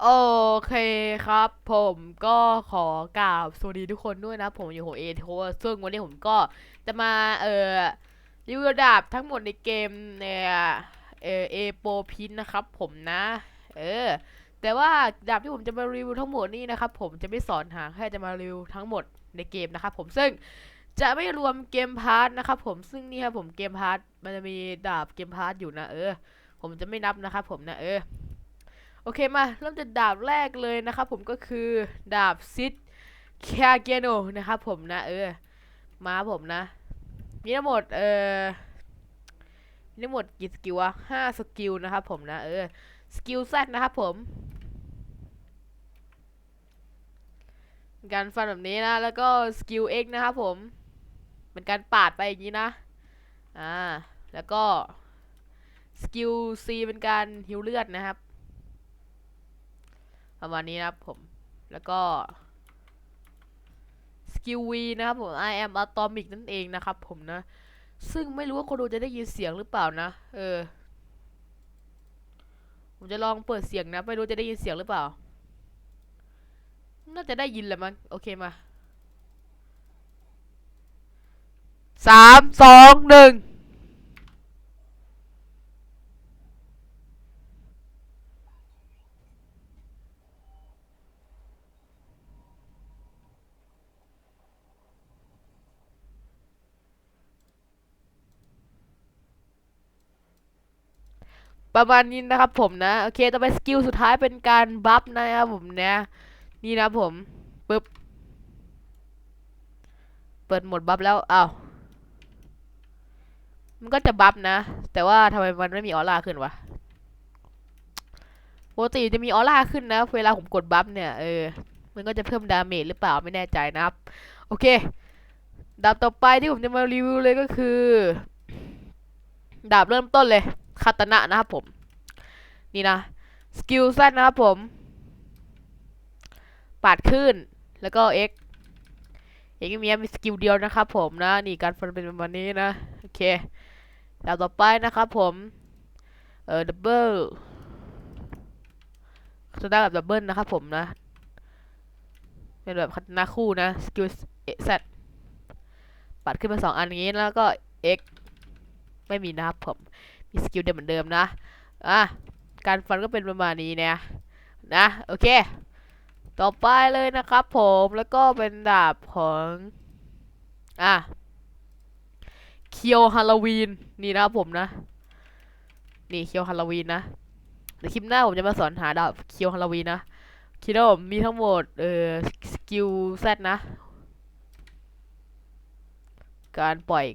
โอเคครับ ผมก็ขอกราบสวัสดีทุกคนด้วยนะ ผมอยู่ของเอโทซึ่งวันนี้ผมก็จะมาเอ่อรีวิวดาบทั้งหมดในเกมเนี่ยเออเอโปพินนะครับ ผมนะ เออ แต่ว่าดาบที่ผมจะมารีวิวทั้งหมดนี้นะครับ ผมจะไม่สอนหาแค่จะมารีวิวทั้งหมดในเกมนะครับ ผมซึ่งจะไม่รวมเกมพาร์ทนะครับผมซึ่งนี่ครับผมเกมพาร์ทมันจะมีดาบเกมพาร์ทอยู่นะเออ ผมจะไม่นับนะครับผมนะเออ โอเคมาเริ่มจากดาบแรกเลยนะครับผมก็คือดาบซิดแคเกโนนะครับผมนะเออมาผมนะ มีทั้งหมดเออมีทั้งหมดกี่สกิลวะห้าสกิลนะครับผมนะเออสกิลแซดนะครับผมการฟันแบบนี้นะ แล้วก็สกิล X นะครับผมเป็นการปาดไปอย่างนี้นะอ่าแล้วก็สกิล C เป็นการฮิวเลือดนะครับ ประมาณนี้นะครับผม แล้วก็สกิล V นะครับผม I am atomic นั่นเองนะครับผมนะ ซึ่งไม่รู้ว่าคนดูจะได้ยินเสียงหรือเปล่านะ เออ ผมจะลองเปิดเสียงนะ ไม่รู้จะได้ยินเสียงหรือเปล่า น่าจะได้ยินแหละมั้ง โอเคมาสามสองหนึ่ง ประมาณนี้นะครับผมนะ โอเค ต่อไปสกิลสุดท้ายเป็นการบัฟนะครับผมนะนี่นะครับผมปึ๊บ เปิดหมดบัฟแล้วอ้าวมันก็จะบัฟนะ แต่ว่าทำไมมันไม่มีออร่าขึ้นวะปกติจะมีออร่าขึ้นนะ เวลาผมกดบัฟเนี่ย เออ มันก็จะเพิ่มดาเมจหรือเปล่าไม่แน่ใจนะครับ โอเค ดาบต่อไปที่ผมจะมารีวิวเลยก็คือ ดาบเริ่มต้นเลย คาตนะนะครับผม นี่นะสกิลแซดนะครับผม ปาดขึ้นแล้วก็ X เอกมีมีสกิลเดียวนะครับผมนะ นี่การฟันเป็นประมาณนี้นะ โอเคดาบต่อไปนะครับผม เออดับเบิลคาตานะแบบดับเบิลนะครับผมนะ เป็นแบบคาตนะคู่นะสกิลแซดปัดขึ้นมาสองอันนี้แล้วก็ X ไม่มีนะครับผม มีสกิลเดิมเหมือนเดิมนะ อะ การฟันก็เป็นประมาณนี้นะ นะ โอเค ต่อไปเลยนะครับผมแล้วก็เป็นดาบของ อะ เคียวฮาโลวีน นี่นะครับผมนะ นี่เคียวฮาโลวีนนะเดี๋ยวคลิปหน้าผมจะมาสอนหาดาบเคียวฮาโลวีนนะคิดว่าผมมีทั้งหมด เอ่อ สกิลแซดนะ การปล่อย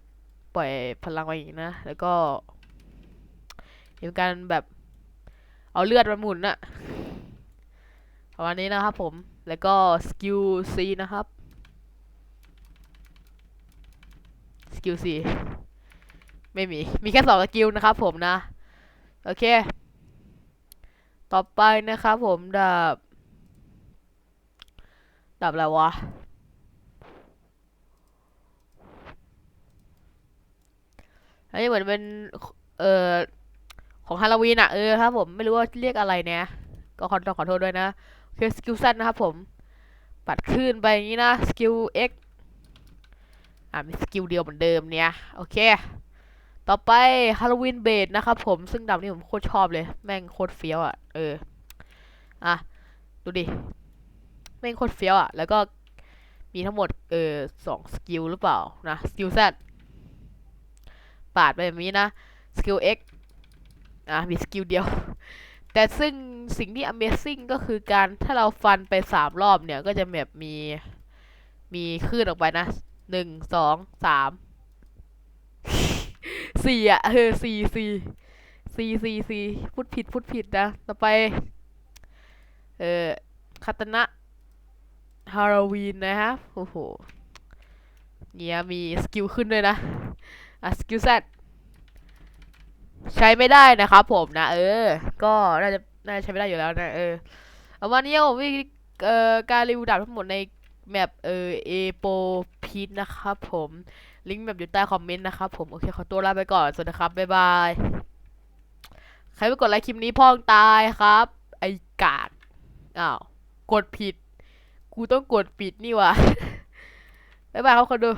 ปล่อยพลังไปอีกนะ แล้วก็ เป็นการแบบเอาเลือดมาหมุนอะประมาณนี้นะครับผม แล้วก็สกิล C นะครับ สกิล C ไม่มี มีแค่สองสกิลนะครับผมนะ โอเค ต่อไปนะครับผมดาบ ดาบอะไรวะ อันนี้เหมือนเป็น เอ่อ ของฮาโลวีนอะเออครับผมไม่รู้ว่าเรียกอะไรเนี่ยก็ขอต้องขอโทษด้วยนะโอเคสกิลสั้นนะครับผม ปัดขึ้นไปอย่างนี้นะสกิล X อ่ามีสกิลเดียวเหมือนเดิมเนี่ย โอเค ต่อไปฮาโลวีนเบดนะครับผมซึ่งดาบนี้ผมโคตรชอบเลย แม่งโคตรเฟี้ยวอะเอออะดูดิแม่งโคตรเฟี้ยวอะแล้วก็มีทั้งหมดเออสองสกิลหรือเปล่านะสกิล Z ปาดไปแบบนี้นะสกิล X อะมีสกิลเดียว แต่ซึ่งสิ่งที่ Amazing ก็คือการถ้าเราฟันไปสามรอบเนี่ย ก็จะแบบมีมีคลื่นออกไปนะหนึ่งสองสามสี่อะเออสี่สี่สี่สี่สี่พูดผิดพูดผิดนะ ต่อไป เออคาตนะฮาโลวีนนะฮะโอ้โหเนี่ยมีสกิลขึ้นด้วยนะ อะ สกิล Z ใช้ไม่ได้นะครับผมนะ เออ ก็น่าจะน่าจะใช้ไม่ได้อยู่แล้วนะเออเอาวันนี้ผมมีเอ่อการรีวิวดาบทั้งหมดในแมปเออเอโปพีทนะครับผมลิงก์แบบอยู่ใต้คอมเมนต์นะครับผมโอเคขอตัวลาไปก่อนสวัสดีครับบ๊ายบายใครไม่กดไลค์คลิปนี้พ่องตายครับ ไอ้กากอ้าวกดผิด กูต้องกดปิดนี่วะบ๊ายบายครับคนดู